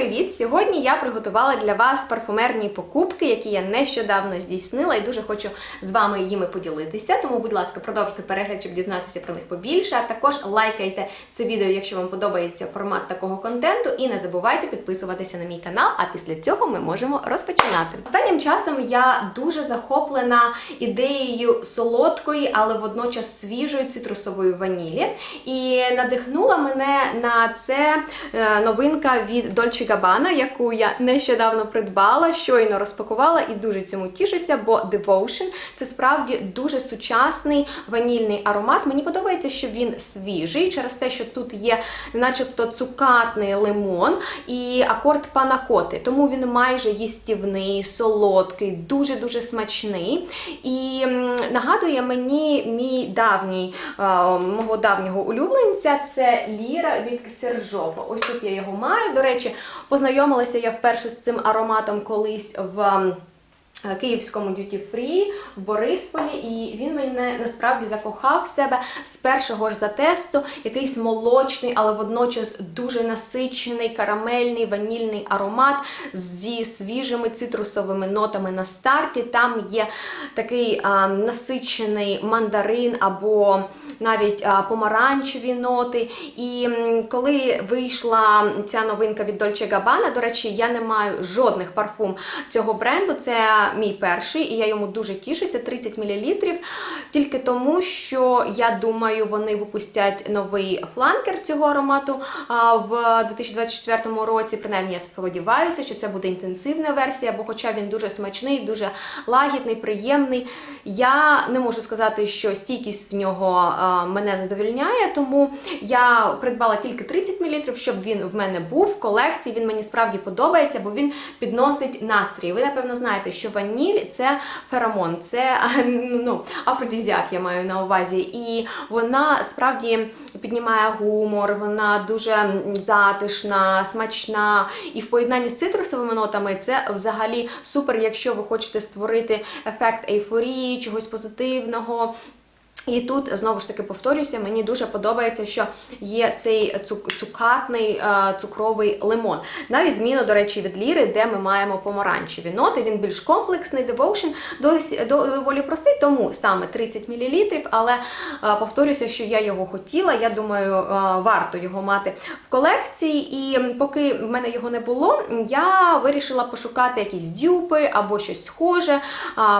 привіт! Сьогодні я приготувала для вас парфумерні покупки, які я нещодавно здійснила і дуже хочу з вами їми поділитися. Тому, будь ласка, продовжуйте перегляд, щоб дізнатися про них побільше. А також лайкайте це відео, якщо вам подобається формат такого контенту. І не забувайте підписуватися на мій канал. А після цього ми можемо розпочинати. Останнім часом я дуже захоплена ідеєю солодкої, але водночас свіжої цитрусової ванілі. І надихнула мене на це е, новинка від Dolce Gabbana, яку я нещодавно придбала, щойно розпакувала і дуже цьому тішуся, бо Devotion це справді дуже сучасний ванільний аромат. Мені подобається, що він свіжий, через те, що тут є начебто цукатний лимон і акорд панакоти. Тому він майже їстівний, солодкий, дуже-дуже смачний. І нагадує мені мій давній, е, мого давнього улюбленця це Ліра від Сержофа. Ось тут я його маю. До речі, познайомилася я вперше з цим ароматом колись в. М, Київському Duty Free в Борисполі, і він мене насправді закохав в себе з першого ж затесту. Якийсь молочний, але водночас дуже насичений, карамельний, ванільний аромат зі свіжими цитрусовими нотами на старті. Там є такий а, насичений мандарин або навіть а, помаранчеві ноти. І коли вийшла ця новинка від Dolce Gabbana, до речі, я не маю жодних парфум цього бренду. Це мій перший, і я йому дуже тішуся. 30 мл. Тільки тому, що я думаю, вони випустять новий фланкер цього аромату в 2024 році. Принаймні, я сподіваюся, що це буде інтенсивна версія, бо, хоча він дуже смачний, дуже лагідний, приємний. Я не можу сказати, що стійкість в нього мене задовільняє, тому я придбала тільки 30 мл, щоб він в мене був в колекції. Він мені справді подобається, бо він підносить настрій. Ви, напевно, знаєте, що ваніль це феромон, це ну, афродізіак, я маю на увазі. І вона справді піднімає гумор, вона дуже затишна, смачна. І в поєднанні з цитрусовими нотами це взагалі супер, якщо ви хочете створити ефект ейфорії, чогось позитивного. І тут знову ж таки повторюся, мені дуже подобається, що є цей цук- цукатний е, цукровий лимон. На відміну, до речі, від ліри, де ми маємо помаранчеві ноти. Він більш комплексний, досі доволі простий, тому саме 30 мл. Але е, повторюся, що я його хотіла. Я думаю, е, варто його мати в колекції. І поки в мене його не було, я вирішила пошукати якісь дюпи або щось схоже,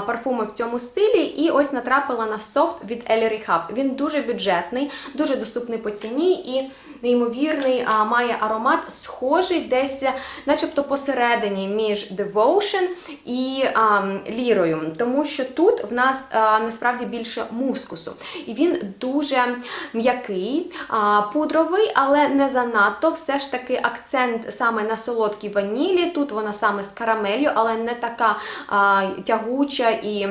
парфуми в цьому стилі. І ось натрапила на софт від Ellery Hub. Він дуже бюджетний, дуже доступний по ціні і неймовірний, а, має аромат схожий десь, начебто посередині між Devotion і а, лірою. Тому що тут в нас а, насправді більше мускусу. І він дуже м'який, пудровий, але не занадто. Все ж таки акцент саме на солодкій ванілі. Тут вона саме з карамелью, але не така а, тягуча і.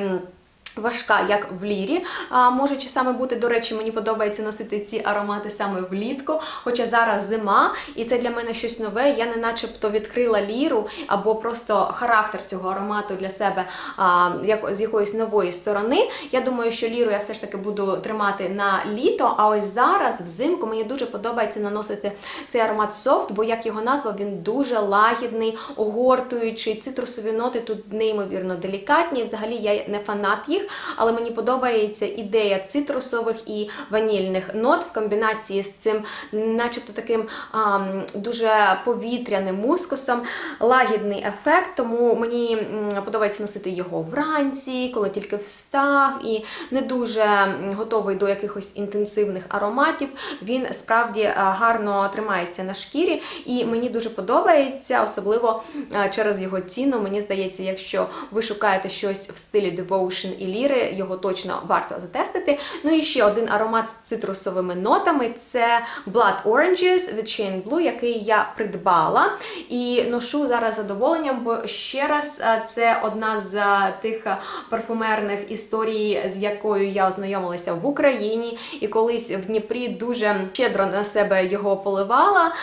Важка, як в лірі. А, може саме бути, до речі, мені подобається носити ці аромати саме влітку, хоча зараз зима, і це для мене щось нове. Я не начебто відкрила ліру або просто характер цього аромату для себе а, як, з якоїсь нової сторони. Я думаю, що ліру я все ж таки буду тримати на літо. А ось зараз, взимку, мені дуже подобається наносити цей аромат софт, бо як його назва, він дуже лагідний, огортуючий. Цитрусові ноти тут неймовірно делікатні. Взагалі я не фанат їх, але мені подобається ідея цитрусових і ванільних нот в комбінації з цим, начебто таким ам, дуже повітряним мускусом, лагідний ефект. Тому мені подобається носити його вранці, коли тільки встав, і не дуже готовий до якихось інтенсивних ароматів. Він справді гарно тримається на шкірі, і мені дуже подобається, особливо через його ціну. Мені здається, якщо ви шукаєте щось в стилі Devotion і ліри, його точно варто затестити. Ну і ще один аромат з цитрусовими нотами це Blood Oranges від Shane Blue, який я придбала і ношу зараз задоволенням, бо ще раз е, це одна з е, тих е, парфумерних історій, з якою я ознайомилася в Україні, і колись в Дніпрі дуже щедро на себе його поливала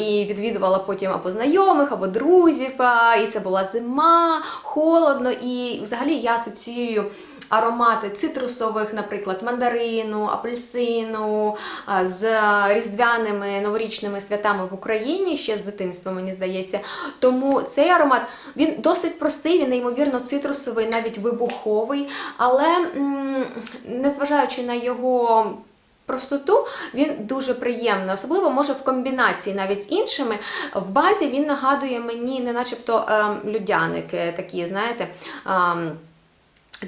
і відвідувала потім або знайомих, або друзів. І це була зима, холодно, і взагалі я асоціюю аромати цитрусових, наприклад, мандарину, апельсину, з різдвяними новорічними святами в Україні ще з дитинства, мені здається. Тому цей аромат він досить простий, він неймовірно цитрусовий, навіть вибуховий, але незважаючи на його простоту, він дуже приємний, особливо може в комбінації навіть з іншими. В базі він нагадує мені, не начебто ем, людяники, такі, знаєте. ем,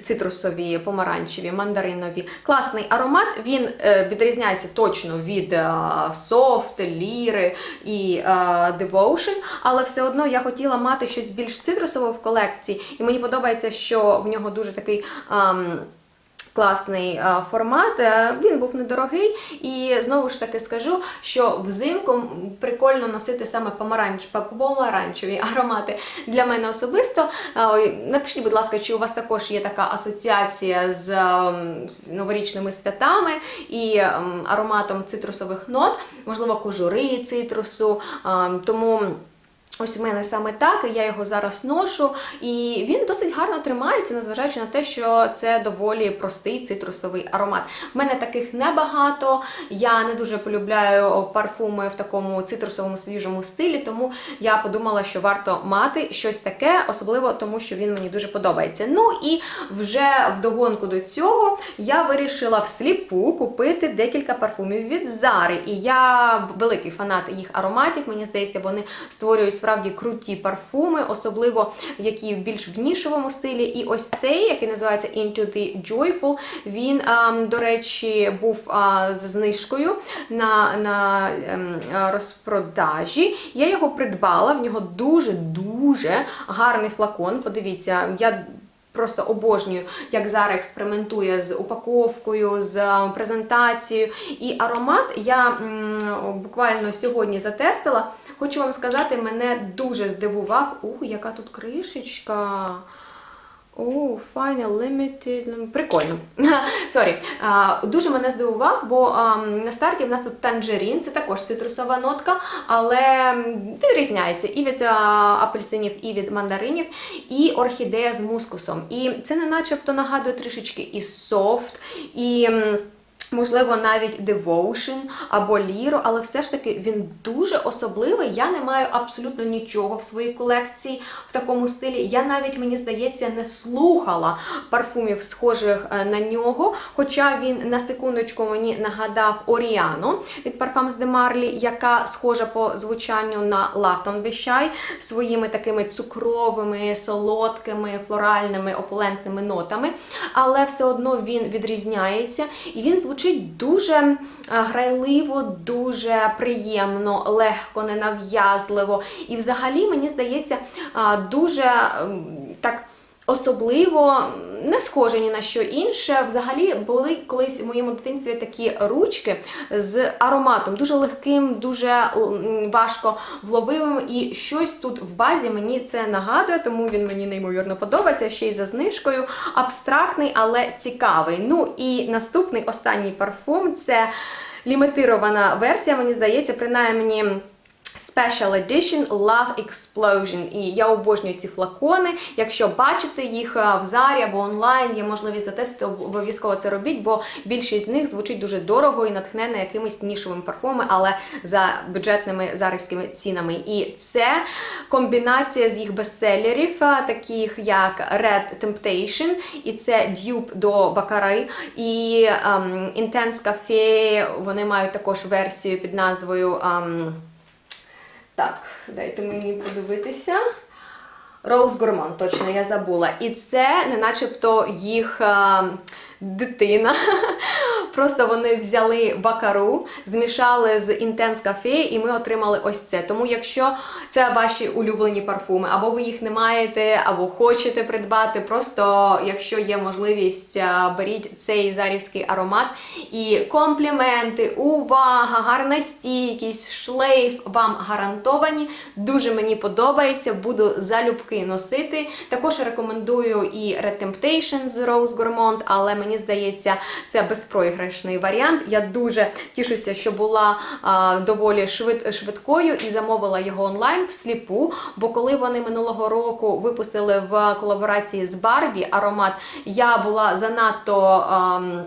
Цитрусові, помаранчеві, мандаринові. Класний аромат. Він е, відрізняється точно від е, Soft, Ліри і е, але все одно я хотіла мати щось більш цитрусове в колекції, і мені подобається, що в нього дуже такий. ем, Класний е, формат, Е, він був недорогий, і знову ж таки скажу, що взимку прикольно носити саме помаранч, помаранчеві аромати для мене особисто. Е, Напишіть, будь ласка, чи у вас також є така асоціація з, новорічними святами і ароматом цитрусових нот, можливо, кожури цитрусу. Тому. Ось у мене саме так, і я його зараз ношу, і він досить гарно тримається, незважаючи на те, що це доволі простий цитрусовий аромат. У мене таких небагато. Я не дуже полюбляю парфуми в такому цитрусовому свіжому стилі, тому я подумала, що варто мати щось таке, особливо тому, що він мені дуже подобається. Ну і вже вдогонку до цього я вирішила всліпу купити декілька парфумів від Зари. І я великий фанат їх ароматів. Мені здається, вони створюють справді круті парфуми, особливо які більш в нішовому стилі. І ось цей, який називається Into the Joyful, він, до речі, був з знижкою на, на ем, розпродажі. Я його придбала, в нього дуже-дуже гарний флакон. Подивіться, я. Просто обожнюю, як Зара експериментує з упаковкою, з е, презентацією. І аромат я буквально сьогодні затестила. Хочу вам сказати, мене дуже здивував. Ух, яка тут кришечка. О, Final Limited. Прикольно. Сорі. Дуже мене здивував, бо на старті в нас тут танжерін, це також цитрусова нотка, але відрізняється і від апельсинів, і від мандаринів, і орхідея з мускусом. І це не начебто нагадує трішечки і софт, і. Можливо, навіть Devotion або Ліро, але все ж таки він дуже особливий. Я не маю абсолютно нічого в своїй колекції в такому стилі. Я навіть, мені здається, не слухала парфумів, схожих е, на нього. Хоча він на секундочку мені нагадав Оріану від Parfums de Marly, яка схожа по звучанню на Lafton Bishai своїми такими цукровими, солодкими, флоральними, опулентними нотами. Але все одно він відрізняється і він звучить дуже е, грайливо, дуже приємно, легко, ненав'язливо. І взагалі, мені здається, дуже ем, так. Особливо не схоже ні на що інше. Взагалі були колись в моєму дитинстві такі ручки з ароматом, дуже легким, дуже важко вловивим. І щось тут в базі мені це нагадує, тому він мені неймовірно подобається. Ще й за знижкою. Абстрактний, але цікавий. Ну і наступний останній парфум це лімітирована версія, мені здається, принаймні. Special Edition Love Explosion. І я обожнюю ці флакони. Якщо бачите їх в зарі або онлайн, є можливість затестити, обов'язково це робіть, бо більшість з них звучить дуже дорого і натхнена якимись нішовими парфумами, але за бюджетними зарівськими цінами. І це комбінація з їх бестселерів, таких як Red Temptation, і це Dupe до Бакари, і ем, Intense Cafe. Вони мають також версію під назвою. ем, так, дайте мені подивитися. Роуз Гурман, точно я забула. І це не начебто їх а, дитина. Просто вони взяли бакару, змішали з Intense Cafe, і ми отримали ось це. Тому, якщо це ваші улюблені парфуми, або ви їх не маєте, або хочете придбати, просто якщо є можливість, е, беріть цей зарівський аромат. І компліменти, увага, гарна стійкість, шлейф вам гарантовані. Дуже мені подобається, буду залюбки носити. Також рекомендую і Red Temptation з Rose Gourmand, але мені здається, це безпроіграшний виграшний варіант. Я дуже тішуся, що була а, доволі швид, швидкою і замовила його онлайн всліпу. Бо коли вони минулого року випустили в колаборації з Барбі аромат, я була занадто. ам,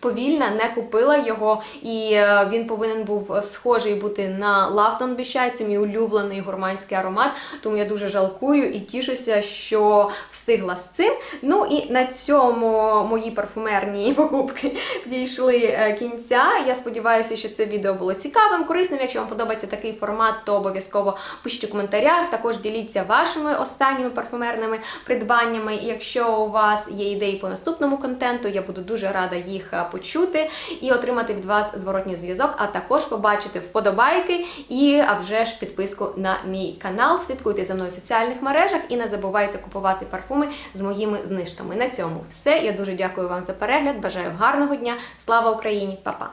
Повільна, не купила його, і е, він повинен був схожий бути на Лавтон Біщай. Це мій улюблений гурманський аромат. Тому я дуже жалкую і тішуся, що встигла з цим. Ну і на цьому мої парфумерні покупки дійшли е, кінця. Я сподіваюся, що це відео було цікавим, корисним. Якщо вам подобається такий формат, то обов'язково пишіть у коментарях. Також діліться вашими останніми парфумерними придбаннями. І якщо у вас є ідеї по наступному контенту, я буду дуже рада їх е, почути і отримати від вас зворотній зв'язок, а також побачити вподобайки і а вже ж підписку на мій канал. Слідкуйте за мною в соціальних мережах і не забувайте купувати парфуми з моїми знижками. На цьому все. Я дуже дякую вам за перегляд. Бажаю гарного дня. Слава Україні, Па-па!